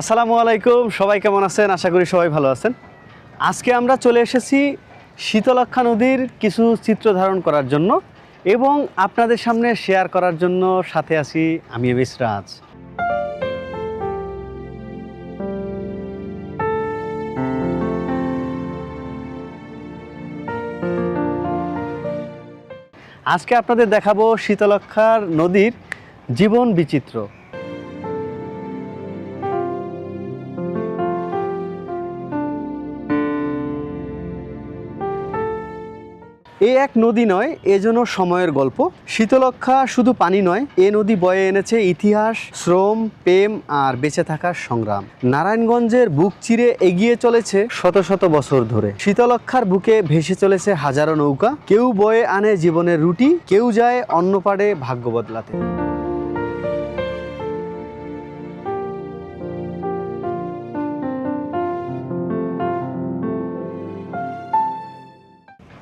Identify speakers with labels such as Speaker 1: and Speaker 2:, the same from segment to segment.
Speaker 1: আসসালামু আলাইকুম, সবাই কেমন আছেন? আশা করি সবাই ভালো আছেন। আজকে আমরা চলে এসেছি শীতলক্ষা নদীর কিছু চিত্র ধারণ করার জন্য এবং আপনাদের সামনে শেয়ার করার জন্য সাথে আছি আমি এবিস রাজ আজকে আপনাদের দেখাবো শীতলক্ষার নদীর জীবন বিচিত্র। এ এক নদী নয় এজন্য সময়ের গল্প। শীতলক্ষা শুধু পানি নয়, এ নদী বয়ে এনেছে ইতিহাস, শ্রম, প্রেম আর বেঁচে থাকার সংগ্রাম। নারায়ণগঞ্জের বুক চিরে এগিয়ে চলেছে শত শত বছর ধরে। শীতলক্ষার বুকে ভেসে চলেছে হাজারো নৌকা। কেউ বয়ে আনে জীবনের রুটি, কেউ যায় অন্য পাড়ে ভাগ্য বদলাতে।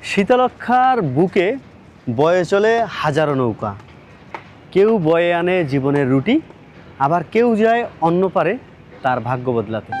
Speaker 1: শীতলক্ষার বুকে বয়ে চলে হাজারো নৌকা। কেউ বয়ে আনে জীবনের রুটি, আবার কেউ যায় অন্য পারে তার ভাগ্য বদলাতে।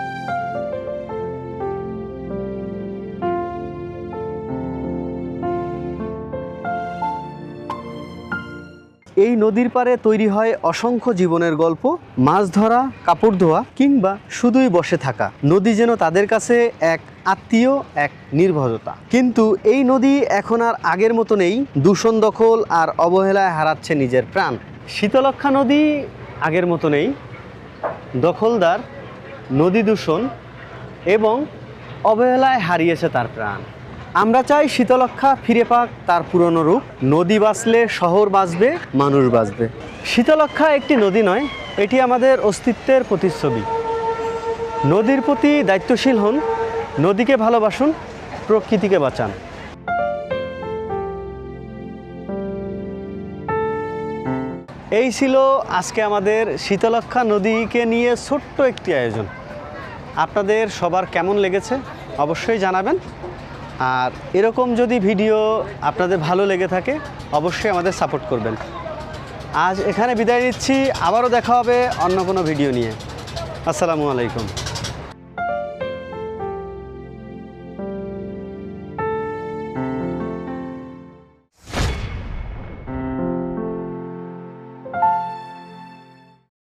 Speaker 1: এই নদীর পাড়ে তৈরি হয় অসংখ্য জীবনের গল্প, মাছ ধরা, কাপড় ধোয়া কিংবা শুধুই বসে থাকা। নদী যেন তাদের কাছে এক আত্মীয়, এক নির্ভরতা। কিন্তু এই নদী এখন আর আগের মতো নেই। দূষণ দখল আর অবহেলায় হারাচ্ছে নিজের প্রাণ। শীতলক্ষা নদী আগের মতো নেই। দখলদার, নদী দূষণ এবং অবহেলায় হারিয়েছে তার প্রাণ। আমরা চাই শীতলক্ষা ফিরে পাক তার পুরনো রূপ। নদী বাঁচলে শহর বাঁচবে, মানুষ বাঁচবে। শীতলক্ষা একটি নদী নয়, এটি আমাদের অস্তিত্বের প্রতিচ্ছবি। নদীর প্রতি দায়িত্বশীল হন, নদীকে ভালোবাসুন, প্রকৃতিকে বাঁচান। এই ছিল আজকে আমাদের শীতলক্ষা নদীকে নিয়ে ছোট্ট একটি আয়োজন। আপনাদের সবার কেমন লেগেছে অবশ্যই জানাবেন। আর এরকম যদি ভিডিও আপনাদের ভালো লেগে থাকে, অবশ্যই আমাদের সাপোর্ট করবেন। আজ এখানে বিদায় নিচ্ছি, আবারও দেখা হবে অন্য কোনো ভিডিও নিয়ে। আসসালামু আলাইকুম।